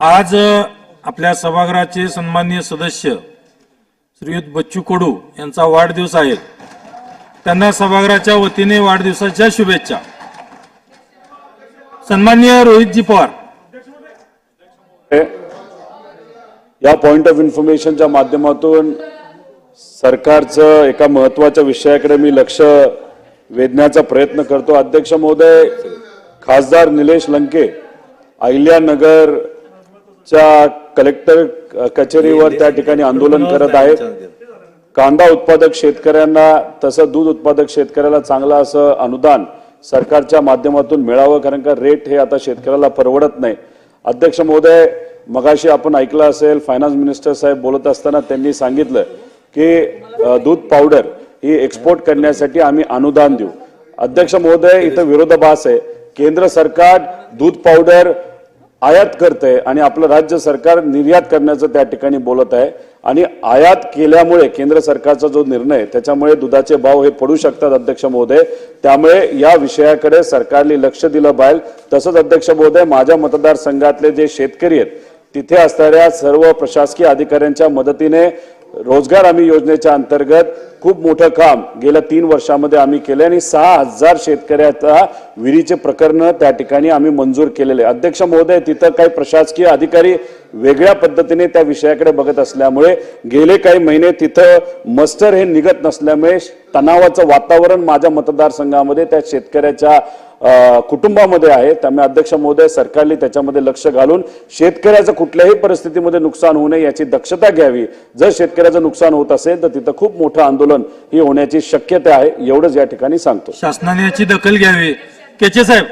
आज आपल्या सभागृहाचे सन्माननीय सदस्य श्रीयुत बच्चू कडू यांचा वाढदिवस आहे. त्यांना सभागृहाच्या वतीने वाढदिवसाच्या शुभेच्छा. सन्माननीय रोहितजी पवार. या पॉइंट ऑफ इन्फॉर्मेशनच्या माध्यमातून सरकारचं एका महत्त्वाच्या विषयाकडे मी लक्ष वेधण्याचा प्रयत्न करतो. अध्यक्ष महोदय खासदार निलेश लंके च्या कलेक्टर कचेरीवर त्या ठिकाणी आंदोलन करत आहेत कांदा उत्पादक शेतकऱ्यांना तसं दूध उत्पादक शेतकऱ्याला चांगलं असं अनुदान सरकारच्या माध्यमातून मिळावं कारण का रेट हे आता शेतकऱ्याला परवडत नाही. अध्यक्ष महोदय मगाशी आपण ऐकलं असेल फायनान्स मिनिस्टर साहेब बोलत असताना त्यांनी सांगितलं की दूध पावडर ही एक्सपोर्ट करण्यासाठी आम्ही अनुदान देऊ. अध्यक्ष महोदय इथं विरोधाभास आहे. केंद्र सरकार दूध पावडर आयात करतंय आणि आपलं राज्य सरकार निर्यात करण्याचं त्या ठिकाणी बोलत आहे. आणि आयात केल्यामुळे केंद्र सरकारचा जो निर्णय त्याच्यामुळे दुधाचे भाव हे पडू शकतात अध्यक्ष महोदय. त्यामुळे या विषयाकडे सरकारने लक्ष दिलं पाहिजे. तसंच अध्यक्ष महोदय माझ्या मतदारसंघातले जे शेतकरी आहेत तिथे असणाऱ्या सर्व प्रशासकीय अधिकाऱ्यांच्या मदतीने रोजगार हमी योजनेच्या अंतर्गत खूप मोठं काम गेल्या तीन वर्षामध्ये आम्ही केले आणि सहा हजार शेतकऱ्याचा विहिरीचे प्रकरण त्या ठिकाणी आम्ही मंजूर केलेले. अध्यक्ष महोदय तिथं काही प्रशासकीय अधिकारी वेगळ्या पद्धतीने त्या विषयाकडे बघत असल्यामुळे गेले काही महिने तिथं मस्टर हे निघत नसल्यामुळे तणावाचं वातावरण माझ्या मतदारसंघामध्ये त्या शेतकऱ्याच्या कुटुंबामध्ये आहे. त्यामुळे अध्यक्ष महोदय सरकारने त्याच्यामध्ये लक्ष घालून शेतकऱ्याचं कुठल्याही परिस्थितीमध्ये नुकसान होऊ नये याची दक्षता घ्यावी. जर शेतकऱ्याचं नुकसान होत असेल तर तिथं खूप मोठं आंदोलन ही होण्याची शक्यता आहे. एवढंच या ठिकाणी सांगतो. शासनाने याची दखल घ्यावी. केचे साहेब